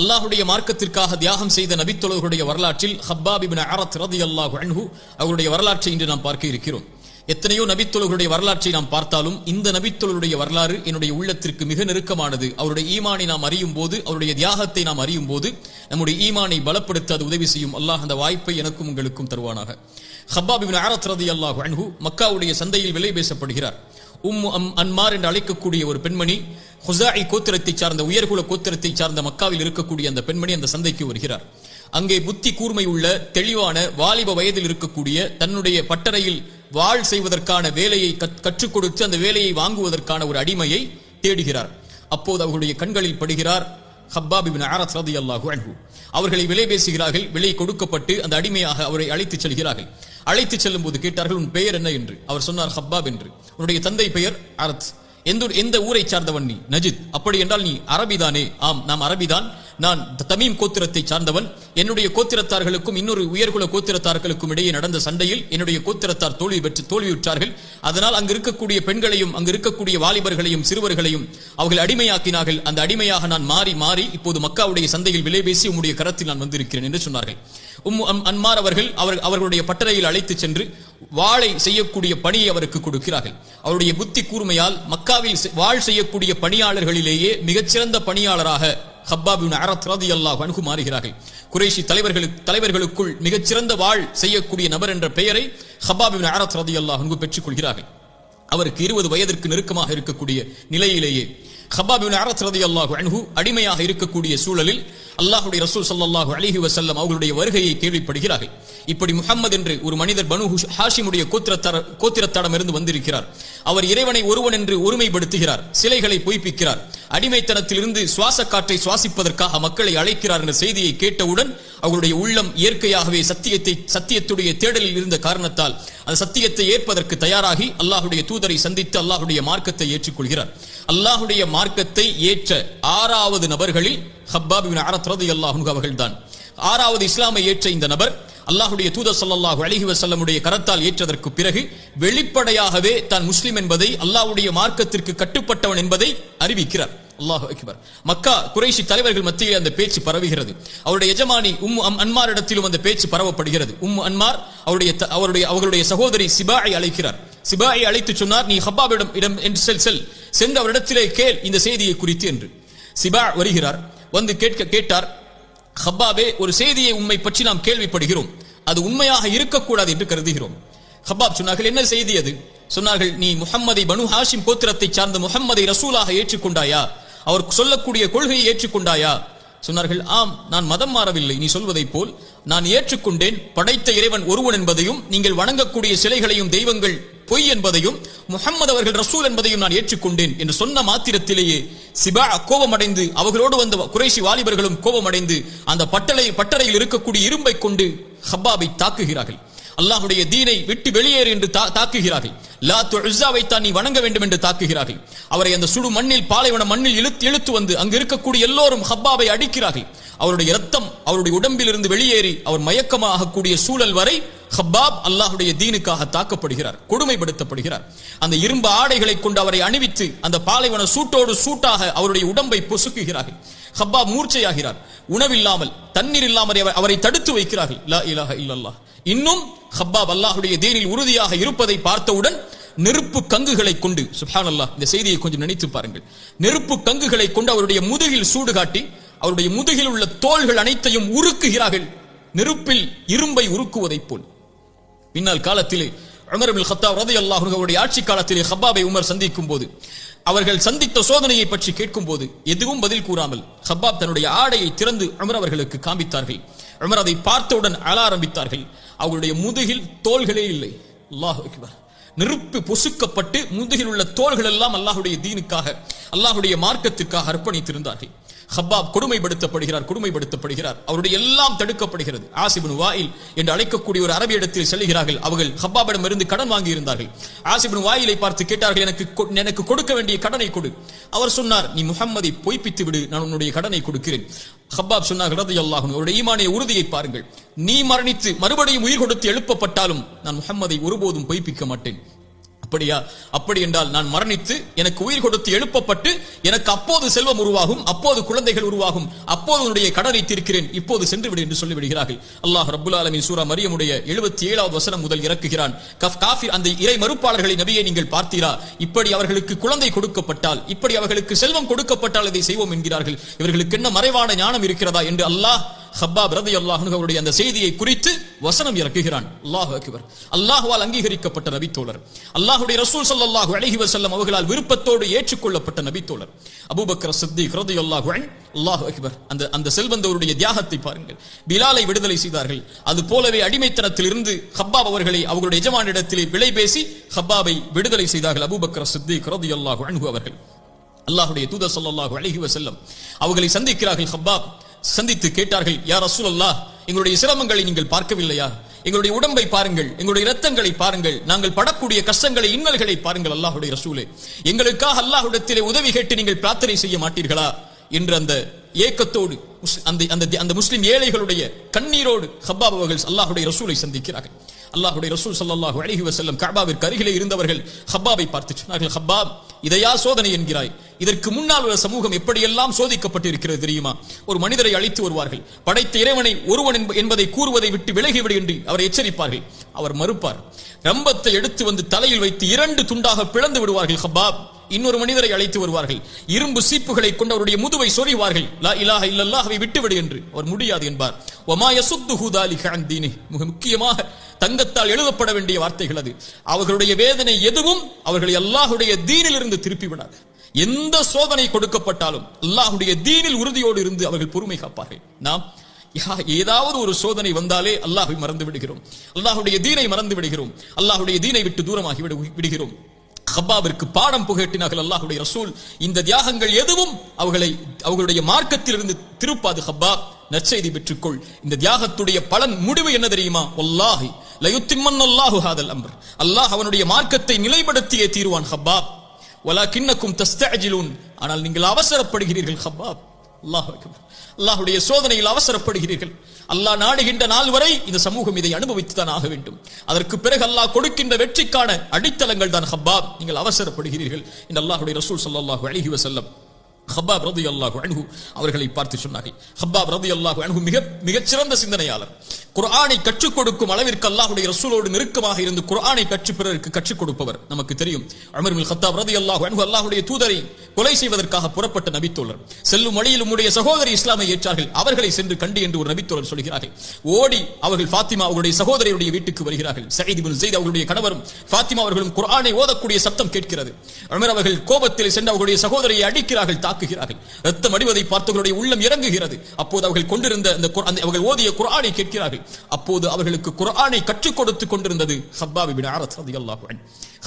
அல்லாஹுடைய மார்க்கத்திற்காக தியாகம் செய்த நபித்தொழர்களுடைய வரலாற்றில் ஹப்பாபிபின் அரத் ரதி அல்லாஹு அன்ஹு அவருடைய வரலாற்றை இன்று நாம் பார்க்க இருக்கிறோம். எத்தனையோ நபித்தொழர்களுடைய வரலாற்றை நாம் பார்த்தாலும் இந்த நபித்தொழருடைய வரலாறு என்னுடைய உள்ளத்திற்கு மிக நெருக்கமானது. அவருடைய ஈமானை நாம் அறியும் போது அவருடைய தியாகத்தை நாம் அறியும் போது நம்முடைய ஈமானை பலப்படுத்த அது உதவி செய்யும். அல்லாஹ் அந்த வாய்ப்பை எனக்கும் உங்களுக்கும் தருவானாக. ஹப்பாபிபின் இப்னு ரதி அல்லாஹு அன்ஹு மக்காவுடைய சந்தையில் விலை பேசப்படுகிறார். உம் அம் அன்மார் என்று அழைக்கக்கூடிய ஒரு பெண்மணி ஹுசாயி கோத்திரத்தை சார்ந்த உயர்குல கோத்திரத்தை சார்ந்த மக்காவில் இருக்கக்கூடிய அந்த பெண்மணி அந்த சந்தைக்கு வருகிறார். அங்கே புத்தி கூர்மை உள்ள தெளிவான வாலிப வயதில் இருக்கக்கூடிய தன்னுடைய பட்டறையில் வாழ் செய்வதற்கான வேலையை கற்றுக் கொடுத்து அந்த வேலையை வாங்குவதற்கான ஒரு அடிமையை தேடுகிறார். அப்போது அவர்களுடைய கண்களில் படுகிறார் ஹப்பாப் இப்னு அரத் ரலியல்லாஹு அன்ஹு. அவர்களை விலை பேசுகிறார்கள் விலை கொடுக்கப்பட்டு அந்த அடிமையாக அவரை அழைத்துச் செல்கிறார்கள். அழைத்துச் செல்லும் போது கேட்டார்கள் உன் பெயர் என்ன? என்று. அவர் சொன்னார் ஹப்பாப் என்று. உன்னுடைய தந்தை பெயர் அரத் எந்த எந்த ஊரை சார்ந்தவன் நீ? நஜித். அப்படி என்றால் நீ அரபிதானே? ஆம் நாம் அரபிதான். நான் தமீம் கோத்திரத்தை சார்ந்தவன். என்னுடைய கோத்திரத்தார்களுக்கும் இன்னொரு உயர்குல கோத்திரத்தார்களுக்கும் இடையே நடந்த சண்டையில் என்னுடைய கோத்திரத்தார் தோல்வி பெற்று தோல்வியுற்றார்கள். அதனால் அங்கு இருக்கக்கூடிய பெண்களையும் அங்கு இருக்கக்கூடிய வாலிபர்களையும் சிறுவர்களையும் அவர்கள் அடிமையாக்கினார்கள். அந்த அடிமையாக நான் மாறி மாறி இப்போது மக்காவுடைய சந்தையில் விலை பேசி உம்முடைய கரத்தில் நான் வந்திருக்கிறேன் என்று சொன்னார்கள். உம் அம்- அன்மார் அவர்கள் அவர் அவர்களுடைய பட்டறையில் அழைத்து சென்று வாளை செய்யக்கூடிய பணியை அவருக்கு கொடுக்கிறார்கள். அவருடைய புத்தி கூர்மையால் மக்காவில் வாழ் செய்யக்கூடிய பணியாளர்களிலேயே மிகச்சிறந்த பணியாளராக ஹப்பாபின் அரத்ரதி அல்லாஹ் அணுகு மாறுகிறார்கள். குறைஷி தலைவர்களுக்கு தலைவர்களுக்குள் மிகச்சிறந்த வாழ் செய்யக்கூடிய நபர் என்ற பெயரை ஹப்பாபின் அரத்ரதி அல்லாஹ் அணுகு பெற்றுக் கொள்கிறார்கள் அவருக்கு இருபது வயதிற்கு நெருக்கமாக இருக்கக்கூடிய நிலையிலேயே ஹப்பாபின் அரத்ரதி அல்லாஹ் அணுகு அடிமையாக இருக்கக்கூடிய சூழலில் அல்லாஹுடைய ரசூல் சல்லாஹு அலிஹி வசல்லம் அவர்களுடைய வருகையை கேள்விப்படுகிறார்கள். இப்படி முகமது என்று ஒரு மனிதர் பனு ஹுஷ்- கோத்திரத்தர கோத்திரத்தடம் இருந்து வந்திருக்கிறார். அவர் இறைவனை ஒருவன் என்று ஒருமைப்படுத்துகிறார். சிலைகளை பொய்ப்பிக்கிறார். அடிமைத்தனத்திலிருந்து சுவாச காற்றை சுவாசிப்பதற்காக மக்களை அழைக்கிறார் என்ற செய்தியை கேட்டவுடன் அவர்களுடைய உள்ளம் இயற்கையாகவே சத்தியத்தை சத்தியத்துடைய தேடலில் இருந்த காரணத்தால் அந்த சத்தியத்தை ஏற்பதற்கு தயாராகி அல்லாஹுடைய தூதரை சந்தித்து அல்லாஹுடைய மார்க்கத்தை ஏற்றுக்கொள்கிறார். அல்லாஹுடைய மார்க்கத்தை ஏற்ற ஆறாவது நபர்களில் ஹப்பாபின் இப்னு ரதி ரலியல்லாஹு அவர்கள் தான் ஆறாவது இஸ்லாமை ஏற்ற இந்த நபர் அல்லாஹுடைய தூதர் சல்லாஹு அலிஹி வசல்லமுடைய கரத்தால் ஏற்றதற்கு பிறகு வெளிப்படையாகவே தான் முஸ்லிம் என்பதை அல்லாஹுடைய மார்க்கத்திற்கு கட்டுப்பட்டவன் என்பதை அறிவிக்கிறார். அல்லாஹ் அக்பர். மக்கா குறைஷி தலைவர்கள் மத்தியில் அந்த பேச்சு பரவுகிறது. அவருடைய எஜமானி உம் அம் அன்மாரிடத்திலும் அந்த பேச்சு பரவப்படுகிறது. உம் அன்மார் அவருடைய த- அவருடைய அவர்களுடைய சகோதரி சிபாயை அழைக்கிறார். சிபாயை அழைத்து சொன்னார் நீ ஹப்பாபிடம் இடம் என்று செல் செல். சென்று அவரிடத்திலே கேள் இந்த செய்தியை குறித்து என்று. சிபா வருகிறார். வந்து கேட்க கேட்டார் ஹப்பாபே ஒரு செய்தியை உண்மை பற்றி நாம் கேள்விப்படுகிறோம். அது உண்மையாக இருக்கக்கூடாது என்று கருதுகிறோம். ஹப்பாப் சொன்னார்கள் என்ன செய்தி அது? சொன்னார்கள் நீ முகம்மதை பனு ஹாஷிம் கோத்திரத்தை சார்ந்த முகம்மதை ரசூலாக ஏற்றுக்கொண்டாயா? அவர் சொல்லக்கூடிய கொள்கையை ஏற்றுக்கொண்டாயா? சொன்னார்கள் ஆம் நான் மதம் மாறவில்லை. நீ சொல்வதைப் போல் நான் ஏற்றுக்கொண்டேன். படைத்த இறைவன் ஒருவன் என்பதையும் நீங்கள் வணங்கக்கூடிய சிலைகளையும் தெய்வங்கள் பொய் என்பதையும் முகம்மது அவர்கள் ரசூல் என்பதையும் நான் ஏற்றுக்கொண்டேன் என்று சொன்ன மாத்திரத்திலேயே சிபா கோபமடைந்து அவர்களோடு வந்த குறைஷி வாலிபர்களும் கோபமடைந்து அந்த பட்டளை பட்டறையில் இருக்கக்கூடிய இரும்பை கொண்டு ஹப்பாபை தாக்குகிறார்கள். அல்லாஹுடைய தீனை விட்டு வெளியேறு என்று தா- தாக்குகிறார்கள். லா உஸாவை தான் நீ வணங்க வேண்டும் என்று தாக்குகிறார்கள். அவரை அந்த சுடு மண்ணில் பாலைவன மண்ணில் இழுத்து இழுத்து வந்து அங்கு இருக்கக்கூடிய எல்லோரும் ஹப்பாவை அடிக்கிறார்கள். அவருடைய ரத்தம் அவருடைய உடம்பில் இருந்து வெளியேறி அவர் மயக்கமாகக்கூடிய சூழல் வரை ஹப்பாப் அல்லாஹுடைய தீனுக்காக தாக்கப்படுகிறார் கொடுமைப்படுத்தப்படுகிறார். அந்த இரும்பு ஆடைகளை கொண்டு அவரை அணிவித்து அந்த பாலைவன சூட்டோடு சூட்டாக அவருடைய உடம்பை பொசுக்குகிறார்கள். ஹப்பாப் மூர்ச்சையாகிறார். உணவில்லாமல் தண்ணீர் இல்லாமல் அவரை தடுத்து வைக்கிறார்கள். லா இலாஹ இல்லல்லாஹ். இன்னும் ஹப்பாப் அல்லாஹுடைய தீனில் உறுதியாக இருப்பதை பார்த்தவுடன் நெருப்பு கங்குகளை கொண்டு சுப்ஹானல்லாஹ் இந்த செய்தியை கொஞ்சம் நினைத்து பாருங்கள். நெருப்பு கங்குகளை கொண்டு அவருடைய முதுகில் சூடு காட்டி அவருடைய முதுகில் உள்ள தோள்கள் அனைத்தையும் உருக்குகிறார்கள். நெருப்பில் இரும்பை உருக்குவதைப் போல். பின்னால் காலத்திலே உமர் இப்னு கத்தாப் ரலியல்லாஹு அவருடைய ஆட்சி காலத்திலே ஹப்பாபை உமர் சந்திக்கும் போது அவர்கள் சந்தித்த சோதனையை பற்றி கேட்கும் போது எதுவும் பதில் கூறாமல் ஹப்பாப் தன்னுடைய ஆடையை திறந்து உமர் அவர்களுக்கு காண்பித்தார்கள். உமர் அதை பார்த்தவுடன் அழ ஆரம்பித்தார்கள். அவருடைய முதுகில் தோள்களே இல்லை. அல்லாஹ் நெருப்பு பொசுக்கப்பட்டு முதுகில் உள்ள தோள்கள் எல்லாம் அல்லாஹுடைய தீனுக்காக அல்லாஹுடைய மார்க்கத்திற்காக அர்ப்பணித்திருந்தார்கள். ஹப்பாப் கொடுமைப்படுத்தப்படுகிறார் கொடுமைப்படுத்தப்படுகிறார். அவருடைய எல்லாம் தடுக்கப்படுகிறது. ஆசிபின் வாயில் என்று அழைக்கக்கூடிய ஒரு அரபி இடத்தில் செல்கிறார்கள் அவர்கள் ஹப்பாபிடம் இருந்து கடன் வாங்கி இருந்தார்கள் ஆசிபின் வாயிலை பார்த்து கேட்டார்கள் எனக்கு கொ- எனக்கு கொடுக்க வேண்டிய கடனை கொடு. அவர் சொன்னார் நீ முஹம்மதை பொய்ப்பித்து விடு நான் உன்னுடைய கடனை கொடுக்கிறேன். ஹப்பாப் சொன்னார்கள் ரதி அல்லாஹும் அவருடைய ஈமானிய உறுதியை பாருங்கள். நீ மரணித்து மறுபடியும் உயிர் கொடுத்து எழுப்பப்பட்டாலும் நான் முஹம்மதை ஒருபோதும் பொய்ப்பிக்க மாட்டேன். அப்படியா? அப்படி என்றால் நான் மரணித்து எனக்கு உயிர் கொடுத்து எழுப்பப்பட்டு எனக்கு அப்போது செல்வம் உருவாகும் அப்போது குழந்தைகள் உருவாகும் அப்போது உன்னுடைய கடனை தீர்க்கிறேன் இப்போது சென்று விடு என்று சொல்லிவிடுகிறார்கள். அல்லாஹ் ரபுல் ஆலமின் சூரா மரியமுடைய எழுபத்தி ஏழாவது வசனம் முதல் இறக்குகிறான். கஃப் காஃபிர் அந்த இறை மறுப்பாளர்களை நபியை நீங்கள் பார்த்தீரா? இப்படி அவர்களுக்கு குழந்தை கொடுக்கப்பட்டால் இப்படி அவர்களுக்கு செல்வம் கொடுக்கப்பட்டால் இதை செய்வோம் என்கிறார்கள். இவர்களுக்கு என்ன மறைவான ஞானம் இருக்கிறதா என்று அல்லாஹ் ஹப்பாப் ரதி அல்லாஹ் அவருடைய அந்த செய்தியை குறித்து வசனம் இறக்குகிறான். அல்லாஹ் அக்பர். அல்லாஹுவால் அங்கீகரிக்கப்பட்ட நபித்தோழர். அல்லாஹுடைய ரசூல் சல்லாஹு அலைஹி வசல்லம் அவர்களால் விருப்பத்தோடு ஏற்றுக்கொள்ளப்பட்ட நபித்தோழர். அபூபக்கர் சித்திக் ரலியல்லாஹு அல்லாஹு அல்லாஹ் அக்பர். அந்த அந்த செல்வந்தவருடைய தியாகத்தை பாருங்கள். பிலாலை விடுதலை செய்தார்கள். அது போலவே அடிமைத்தனத்தில் இருந்து ஹப்பாப் அவர்களை அவர்களுடைய எஜமானிடத்திலே விலை பேசி ஹப்பாபை விடுதலை செய்தார்கள் அபூபக்கர் சித்திக் ரலியல்லாஹு அன்ஹு அவர்கள். அல்லாஹுடைய தூதர் ஸல்லல்லாஹு அழகி வசல்லம் அவர்களை சந்திக்கிறார்கள் ஹப்பாப். சந்தித்து கேட்டார்கள் யார் ரசூலல்லாஹ் எங்களுடைய சிரமங்களை நீங்கள் பார்க்கவில்லையா? எங்களுடைய உடம்பை பாருங்கள் எங்களுடைய இரத்தங்களை பாருங்கள் நாங்கள் படக்கூடிய கஷ்டங்களை இன்னல்களை பாருங்கள் அல்லாஹுடைய ரசூலே. எங்களுக்காக அல்லாஹுடத்திலே உதவி கேட்டு நீங்கள் பிரார்த்தனை செய்ய மாட்டீர்களா? என்று அந்த ஏக்கத்தோடு அந்த அந்த அந்த முஸ்லிம் ஏழைகளுடைய கண்ணீரோடு ஹப்பாப் அவர்கள் அல்லாஹுடைய ரசூலை சந்திக்கிறார்கள். அல்லாஹுடைய ரசூல் சல்லாஹூ அழகி வசல்லம் கபாவிற்கு அருகிலே இருந்தவர்கள் ஹப்பாவை பார்த்து சொன்னார்கள் ஹப்பாப் இதையா சோதனை என்கிறாய்? இதற்கு முன்னால் உள்ள சமூகம் எப்படியெல்லாம் சோதிக்கப்பட்டிருக்கிறது தெரியுமா? ஒரு மனிதரை அழித்து வருவார்கள். படைத்த இறைவனை ஒருவன் என்ப- என்பதை கூறுவதை விட்டு விலகிவிடு என்று அவரை எச்சரிப்பார்கள். அவர் மறுப்பார். ரம்பத்தை எடுத்து வந்து தலையில் வைத்து இரண்டு துண்டாக பிளந்து விடுவார்கள் ஹபாப் இன்னொரு மனிதரை அழைத்து வருவார்கள். இரும்பு சீப்புகளை கொண்டு அவருடைய முதுவை சொறிவார்கள் லா இலாஹ விட்டுவிடு என்று அவர் முடியாது என்பார். ஒமா யசுத்துஹு ஹூதாலி மிக முக்கியமாக தங்கத்தால் எழுதப்பட வேண்டிய வார்த்தைகள் அது. அவர்களுடைய வேதனை எதுவும் அவர்களை அல்லாஹுடைய தீனிலிருந்து திருப்பி விடாது எந்த சோதனை கொடுக்கப்பட்டாலும் அல்லாஹுடைய தீனில் உறுதியோடு இருந்து அவர்கள் பொறுமை காப்பார்கள். நாம் யா- ஏதாவது ஒரு சோதனை வந்தாலே அல்லாஹை மறந்து விடுகிறோம். அல்லாஹுடைய தீனை மறந்து விடுகிறோம். அல்லாஹுடைய தீனை விட்டு தூரமாகி விடு- விடுகிறோம். ஹப்பாவிற்கு பாடம் புகட்டினார்கள் அல்லாஹுடைய ரசூல். இந்த தியாகங்கள் எதுவும் அவர்களை அவர்களுடைய மார்க்கத்திலிருந்து திருப்பாது ஹப்பாப் நற்செய்தி பெற்றுக்கொள். இந்த தியாகத்துடைய பலன் முடிவு என்ன தெரியுமா? ஒல்லாஹி லயுத்திம்மன் அல்லாஹு ஹாதல் அம்பர் அல்லாஹ் அவனுடைய மார்க்கத்தை நிலைப்படுத்தியே தீருவான் ஹப்பாப் கிண்ணக்கும் தஸ்தஅஜிலூன். ஆனால் நீங்கள் அவசரப்படுகிறீர்கள் ஹப்பாப் அல்லாஹ் அல்லாஹுடைய சோதனையில் அவசரப்படுகிறீர்கள். அல்லாஹ் நாடுகின்ற நாள் வரை இந்த சமூகம் இதை அனுபவித்துதான் ஆக வேண்டும். அதற்கு பிறகு அல்லாஹ் கொடுக்கின்ற வெற்றிக்கான அடித்தளங்கள் தான் ஹப்பாப். நீங்கள் அவசரப்படுகிறீர்கள். இந்த அல்லாஹுடைய ரசூல் சல்லாஹூ அழகி வசல்லம் ஹப்பாப் ரலியல்லாஹு அன்ஹு அவர்களை பார்த்து சொன்னார்கள். ஹப்பாப் ரலியல்லாஹு அன்ஹு மிக மிகச்சிறந்த சிந்தனையாளர். குரானை கற்றுக் கொடுக்கும் அளவிற்கு அல்லாஹுடைய ரசூலோடு நெருக்கமாக இருந்து குரானை கற்று பிறருக்கு கற்றுக் கொடுப்பவர் நமக்கு தெரியும். உமர் ஹத்தாப் ரதி அல்லாஹு அன்ஹு அல்லாஹுடைய தூதரை கொலை செய்வதற்காக புறப்பட்ட நபித்தோழர். செல்லும் வழியில் உம்முடைய சகோதரி இஸ்லாமை ஏற்றார்கள். அவர்களை சென்று கண்டு என்று ஒரு நபித்தோழர் சொல்கிறார்கள். ஓடி அவர்கள் ஃபாத்திமா அவருடைய சகோதரியுடைய வீட்டுக்கு வருகிறார்கள். சயீத் பின் ஸைத் அவருடைய கணவரும் ஃபாத்திமா அவர்களும் குரானை ஓதக்கூடிய சத்தம் கேட்கிறது. அமர் அவர்கள் கோபத்தில் சென்று அவருடைய சகோதரியை அடிக்கிறார்கள் தாக்குகிறார்கள். ரத்தம் அடிவதை பார்த்தவர்களுடைய உள்ளம் இறங்குகிறது. அப்போது அவர்கள் கொண்டிருந்த அந்த அவர்கள் ஓதிய குரானை கேட்கிறார்கள். அப்போது அவர்களுக்கு குரானை கற்றுக் கொடுத்துக் கொண்டிருந்தது ஹப்பாபி பின் அரத் ரலியல்லாஹு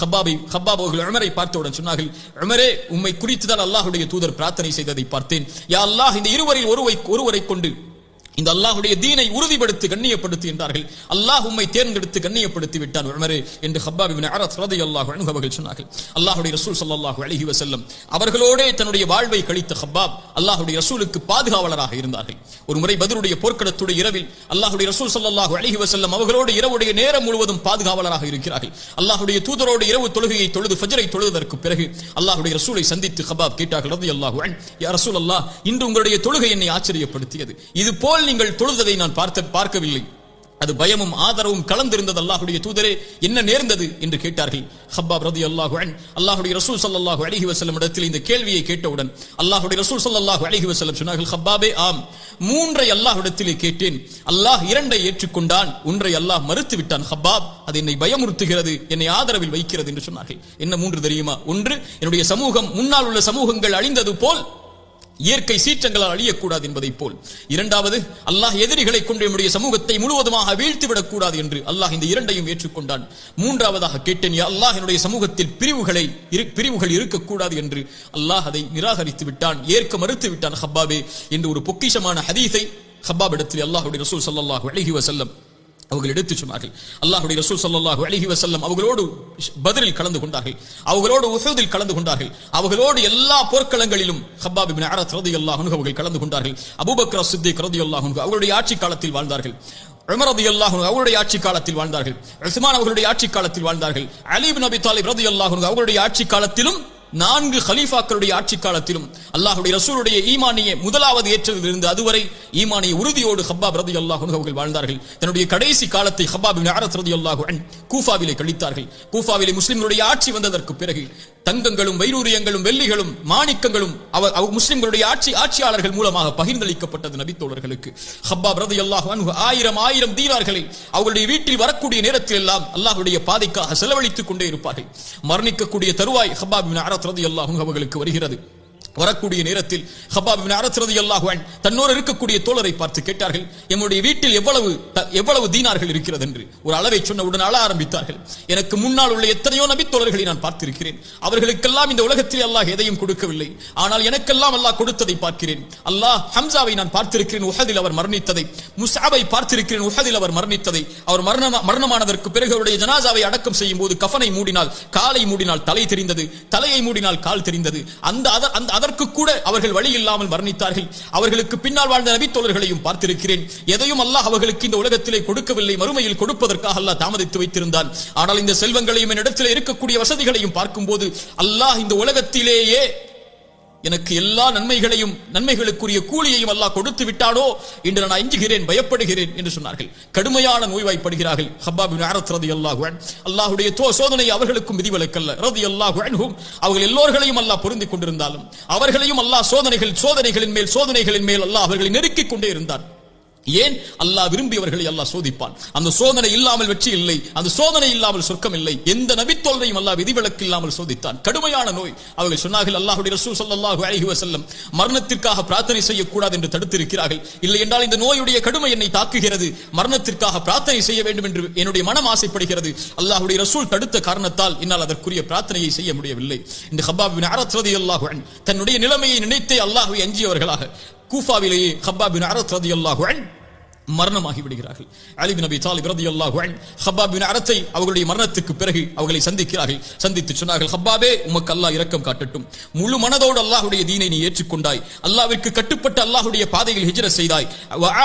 ஹப்பாப் அவர்கள் உமரை பார்த்தவுடன் சொன்னார்கள் உமரே உம்மை குறித்துதான் அல்லாஹுடைய தூதர் பிரார்த்தனை செய்ததை பார்த்தேன். யா அல்லாஹ் இந்த இருவரில் ஒருவை ஒருவரை கொண்டு இந்த அல்லாஹுடைய தீனை உறுதிப்படுத்தி கண்ணியப்படுத்தி என்றார்கள். அல்லாஹ் உம்மை தேர்ந்தெடுத்து கண்ணியப்படுத்தி விட்டான் உமரு என்று ஹப்பாபிபின் அரத் ரலியல்லாஹு அல்லாஹ் அவர்கள் சொன்னார்கள். அல்லாஹுடைய ரசூல் ஸல்லல்லாஹு அழகி வசல்லம் அவர்களோடே தன்னுடைய வாழ்வை கழித்த ஹப்பாப் அல்லாஹுடைய ரசூலுக்கு பாதுகாவலராக இருந்தார்கள். ஒரு முறை பதிலுடைய போர்க்கடத்துடைய இரவில் அல்லாஹுடைய ரசூல் ஸல்லல்லாஹு அழகி வசல்லம் அவர்களோடு இரவுடைய நேரம் முழுவதும் பாதுகாவலராக இருக்கிறார்கள். அல்லாஹுடைய தூதரோடு இரவு தொழுகையை தொழுது ஃபஜரை தொழுவதற்கு பிறகு அல்லாஹுடைய ரசூலை சந்தித்து ஹபாப் கேட்டார்கள் ரலியல்லாஹு அன்ஹு யா ரசூல் அல்லாஹ் இன்று உங்களுடைய தொழுகை என்னை ஆச்சரியப்படுத்தியது. இது போல் நீங்கள் தொழுததை நான் பார்த்த பார்க்கவில்லை. அது பயமும் ஆதரவும் கலந்திருந்தது. அல்லாஹுடைய தூதரே என்ன நேர்ந்தது என்று கேட்டார்கள். ஹப்பாப் ரலியல்லாஹு அன்ஹு அல்லாஹுடைய ரசூல் ஸல்லல்லாஹு அலைஹி வசலம் இடத்தில் இந்த கேள்வியை கேட்டவுடன் அல்லாஹுடைய ரசூல் ஸல்லல்லாஹு அலைஹி வசலம் சொன்னார்கள் ஹப்பாபே ஆம் மூன்றை அல்லாஹுடத்திலே கேட்டேன். அல்லாஹ் இரண்டை ஏற்றுக்கொண்டான். ஒன்றை அல்லாஹ் மறுத்து விட்டான் ஹப்பாப் அது என்னை பயமுறுத்துகிறது என்னை ஆதரவில் வைக்கிறது என்று சொன்னார்கள். என்ன மூன்று தெரியுமா? ஒன்று என்னுடைய சமூகம் முன்னால் உள்ள சமூகங்கள் அழிந்தது போல் இயற்கை சீற்றங்களால் அழியக்கூடாது என்பதைப் போல். இரண்டாவது அல்லாஹ் எதிரிகளை கொண்டு நம்முடைய சமூகத்தை முழுவதுமாக வீழ்த்திவிடக் கூடாது என்று அல்லாஹ் இந்த இரண்டையும் ஏற்றுக்கொண்டான். மூன்றாவதாக கேட்டேன் அல்லாஹ் என்னுடைய சமூகத்தில் பிரிவுகளை இரு- பிரிவுகள் இருக்கக்கூடாது என்று அல்லாஹ் அதை நிராகரித்து விட்டான். ஏற்க மறுத்து விட்டான் ஹப்பாபே என்று ஒரு பொக்கிஷமான ஹதீஸை ஹப்பாபிடத்தில் அல்லாஹுடைய ரசூல் சல்லாஹு அழகி வசல்லம் அவர்கள் எடுத்து சொன்னார்கள். அல்லாஹுடைய ரசூல் சல்லாஹூ அழகி வசல்லம் அவர்களோடு பதிலில் கலந்து கொண்டார்கள். அவர்களோடு உஹூதில் கலந்து கொண்டார்கள். அவர்களோடு எல்லா போர்க்களங்களிலும் ஹப்பாபி அரத் ரதி அல்லாஹனு அவர்கள் கலந்து கொண்டார்கள். அபுபக்ரா சித்திக் ரலியல்லாஹு அல்லாஹனு அவருடைய ஆட்சி காலத்தில் வாழ்ந்தார்கள். உமர் ரலியல்லாஹு அவருடைய ஆட்சி காலத்தில் வாழ்ந்தார்கள். உஸ்மான் அவர்களுடைய ஆட்சி காலத்தில் வாழ்ந்தார்கள். அலி இப்னு அபி தாலிப் ரதி அல்லாஹனு அவருடைய ஆட்சி காலத்திலும் நான்கு ஹலீஃபாக்களுடைய ஆட்சி காலத்திலும் அல்லாஹுடைய ரசூலுடைய ஈமானியை முதலாவது ஏற்றதிலிருந்து அதுவரை ஈமானிய உறுதியோடு ஹப்பாப் ரலியல்லாஹு அல்லாஹ் அவர்கள் வாழ்ந்தார்கள். தன்னுடைய கடைசி காலத்தை ஹப்பாபின் இப்னு அரத் ரலியல்லாஹு கூஃபாவிலே கழித்தார்கள். கூஃபாவிலே முஸ்லிம்களுடைய ஆட்சி வந்ததற்கு பிறகு தங்கங்களும் வைரூரியங்களும் வெள்ளிகளும் மாணிக்கங்களும் அவர் முஸ்லிம்களுடைய ஆட்சி ஆட்சியாளர்கள் மூலமாக பகிர்ந்தளிக்கப்பட்டது நபித்தோழர்களுக்கு. ஹப்பா பிரதி அல்லாஹ் ஆயிரம் ஆயிரம் தீனார்களை அவர்களுடைய வீட்டில் வரக்கூடிய நேரத்தில் எல்லாம் அல்லாஹுடைய பாதைக்காக செலவழித்துக் கொண்டே இருப்பார்கள். மரணிக்கக்கூடிய தருவாய் ஹப்பா இப்னு அரத் ரதி அன்ஹு அவர்களுக்கு வருகிறது. வரக்கூடிய நேரத்தில் ஹபாப் அரசரது எல்லாகுவன் தன்னோடு இருக்கக்கூடிய தோழரை பார்த்து கேட்டார்கள் எம்முடைய வீட்டில் எவ்வளவு எவ்வளவு தீனார்கள் இருக்கிறது? என்று ஒரு அளவை சொன்னவுடன் அழ ஆரம்பித்தார்கள் எனக்கு முன்னால் உள்ள எத்தனையோ நபி தோழர்களை நான் பார்த்திருக்கிறேன். அவர்களுக்கெல்லாம் இந்த உலகத்தில் அல்லாஹ் எதையும் கொடுக்கவில்லை. ஆனால் எனக்கெல்லாம் அல்லாஹ் கொடுத்ததை பார்க்கிறேன். அல்லாஹ் ஹம்சாவை நான் பார்த்திருக்கிறேன் உஹதில் அவர் மரணித்ததை. முசாபை பார்த்திருக்கிறேன் உஹதில் அவர் மரணித்ததை. அவர் மரண மரணமானதற்கு பிறகு அவருடைய ஜனாசாவை அடக்கம் செய்யும் போது கஃனை மூடினால் காலை மூடினால் தலை தெரிந்தது தலையை மூடினால் கால் தெரிந்தது. அந்த அந்த அதற்கு கூட அவர்கள் வழி இல்லாமல் மரணித்தார்கள். அவர்களுக்கு பின்னால் வாழ்ந்த நபித்தோழர்களையும் பார்த்திருக்கிறேன். எதையும் அல்லாஹ் அவர்களுக்கு இந்த உலகத்திலே கொடுக்கவில்லை. மறுமையில் கொடுப்பதற்காக அல்லாஹ் தாமதித்து வைத்திருந்தான். ஆனால் இந்த செல்வங்களையும் என்னிடத்தில் இருக்கக்கூடிய வசதிகளையும் பார்க்கும்போது அல்லாஹ் இந்த உலகத்திலேயே எனக்கு எல்லா நன்மைகளையும் நன்மைகளுக்குரிய கூலியையும் அல்லாஹ் கொடுத்து விட்டானோ என்று நான் அஞ்சுகிறேன் பயப்படுகிறேன் என்று சொன்னார்கள். கடுமையான நோய்வாய்ப்படுகிறார்கள். ஹப்பாபின் பின் அரத் அல்லாஹுடைய அல்லாஹ்வுடைய தோ சோதனை அவர்களுக்கும் விதிவிலக்கல்ல. ரலியல்லாஹு அன்ஹும். அவர்கள் எல்லோர்களையும் அல்லாஹ் பொருந்தி கொண்டிருந்தாலும் அவர்களையும் அல்லாஹ் சோதனைகள் சோதனைகளின் மேல் சோதனைகளின் மேல் அல்லாஹ் அவர்களை நெருக்கிக் கொண்டே இருந்தான் ஏன்? அல்லாஹ் விரும்பியவர்களை அல்லாஹ் சோதிப்பான். அந்த சோதனை இல்லாமல் வெற்றி இல்லை. அந்த சோதனை இல்லாமல் சொர்க்கம் இல்லை. எந்த நபித்தோல்வையும் அல்லாஹ் விதிவிலக்கு இல்லாமல் சோதித்தான். கடுமையான நோய். அவர்கள் சொன்னார்கள் அல்லாஹுடைய ரசூல் ஸல்லல்லாஹு அழகி வசல்லம் மரணத்திற்காக பிரார்த்தனை செய்யக்கூடாது என்று தடுத்திருக்கிறார்கள். இல்லை என்றால் இந்த நோயுடைய கடுமை என்னை தாக்குகிறது. மரணத்திற்காக பிரார்த்தனை செய்ய வேண்டும் என்று என்னுடைய மனம் ஆசைப்படுகிறது. அல்லாஹுடைய ரசூல் தடுத்த காரணத்தால் என்னால் அதற்குரிய பிரார்த்தனையை செய்ய முடியவில்லை. இந்த ஹப்பாப் பின் அரத் தன்னுடைய நிலைமையை நினைத்தே அல்லாஹுவை அஞ்சியவர்களாக கூஃபாவிலேயே ஹப்பா பின் அரத் ரலியல்லாஹு அன்ஹு மரணமாகி விடுகிறார்கள். அலி நபி அபி தாலிப் ரலியல்லாஹு அன்ஹு ஹப்பாப் பின் அரத்தை அவர்களுடைய மரணத்துக்கு பிறகு அவர்களை சந்திக்கிறார்கள். சந்தித்து சொன்னார்கள் ஹப்பாபே உமக்கு அல்லாஹ் இரக்கம் காட்டட்டும். முழு மனதோடு அல்லாஹுடைய தீனை நீ ஏற்றுக்கொண்டாய். அல்லாவிற்கு கட்டுப்பட்டு அல்லாஹ்வுடைய பாதையில் ஹிஜர செய்தாய்.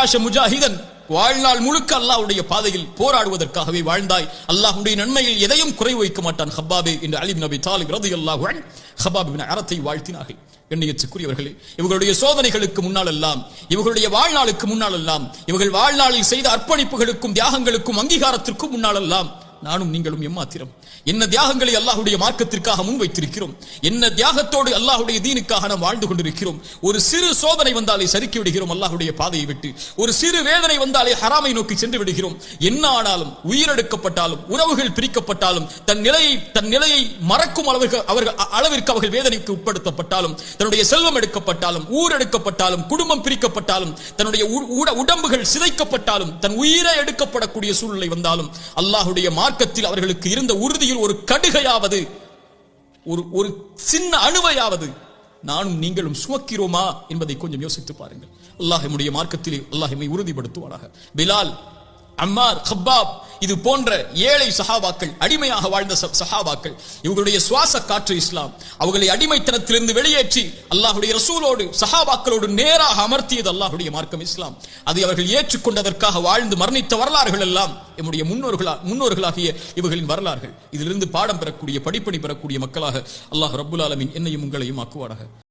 ஆஷ முஜாஹிதன் வாழ்நாள் முழுக்க அல்லாஹ்வுடைய பாதையில் போராடுவதற்காகவே வாழ்ந்தாய். அல்லாஹ்வுடைய நன்மையில் எதையும் குறை வைக்க மாட்டான் ஹப்பாபே என்று அலிப் நபி தாலிப் ரலியல்லாஹு அன்ஹு ஹபாபின் அறத்தை வாழ்த்தினார்கள். எண்ணியத்துக்குரியவர்களே இவர்களுடைய சோதனைகளுக்கு முன்னால் எல்லாம் இவர்களுடைய வாழ்நாளுக்கு முன்னால் எல்லாம் இவர்கள் வாழ்நாளில் செய்த அர்ப்பணிப்புகளுக்கும் தியாகங்களுக்கும் அங்கீகாரத்திற்கும் முன்னால் எல்லாம் நானும் நீங்களும் எம்மாத்திரம். என்ன தியாகங்களை அல்லாஹுடைய மார்க்கத்திற்காக முன் வைத்திருக்கிறோம் என்ன தியாகத்தோடு அல்லாஹுடைய தீனுக்காக நாம் வாழ்ந்து கொண்டிருக்கிறோம். ஒரு சிறு சோதனை வந்தாலே சறுக்கி விடுகிறோம் அல்லாஹுடைய பாதையை விட்டு. ஒரு சிறு வேதனை வந்தாலே ஹராமை நோக்கி சென்று விடுகிறோம். என்ன ஆனாலும் உயிரெடுக்கப்பட்டாலும் உறவுகள் பிரிக்கப்பட்டாலும் தன் நிலையை தன் நிலையை மறக்கும் அளவுக்கு அவர்கள் அளவிற்கு அவர்கள் வேதனைக்கு உட்படுத்தப்பட்டாலும் தன்னுடைய செல்வம் எடுக்கப்பட்டாலும் ஊர் எடுக்கப்பட்டாலும் குடும்பம் பிரிக்கப்பட்டாலும் தன்னுடைய உடம்புகள் சிதைக்கப்பட்டாலும் தன் உயிரை எடுக்கப்படக்கூடிய சூழ்நிலை வந்தாலும் அல்லாஹுடைய மார்க்க மார்க்கத்தில் அவர்களுக்கு இருந்த உறுதியில் ஒரு கடுகையாவது ஒரு ஒரு சின்ன அணுவையாவது நானும் நீங்களும் சுமக்கிறோமா என்பதை கொஞ்சம் யோசித்து பாருங்கள். அல்லாஹ் மார்க்கத்திலே அல்லாஹ் எம்மை உறுதிப்படுத்துவானாக. பிலால் அம்மார் ஹப்பாப் இது போன்ற ஏழை சஹாபாக்கள் அடிமையாக வாழ்ந்த ச- சஹாபாக்கள் இவர்களுடைய சுவாச காற்று இஸ்லாம். அவர்களை அடிமைத்தனத்திலிருந்து வெளியேற்றி அல்லாஹுடைய ரசூலோடு சஹாபாக்களோடு நேராக அமர்த்தியது அல்லாஹுடைய மார்க்கம் இஸ்லாம். அதை அவர்கள் ஏற்றுக்கொண்டதற்காக வாழ்ந்து மரணித்த வரலாறுகள் எல்லாம் நம்முடைய முன்னோர்களா முன்னோர்களாகிய இவர்களின் வரலாறுகள். இதிலிருந்து பாடம் பெறக்கூடிய படிப்பணி பெறக்கூடிய மக்களாக அல்லாஹ் ரபுல் ஆலமின் என்னையும் உங்களையும் ஆக்குவாராக.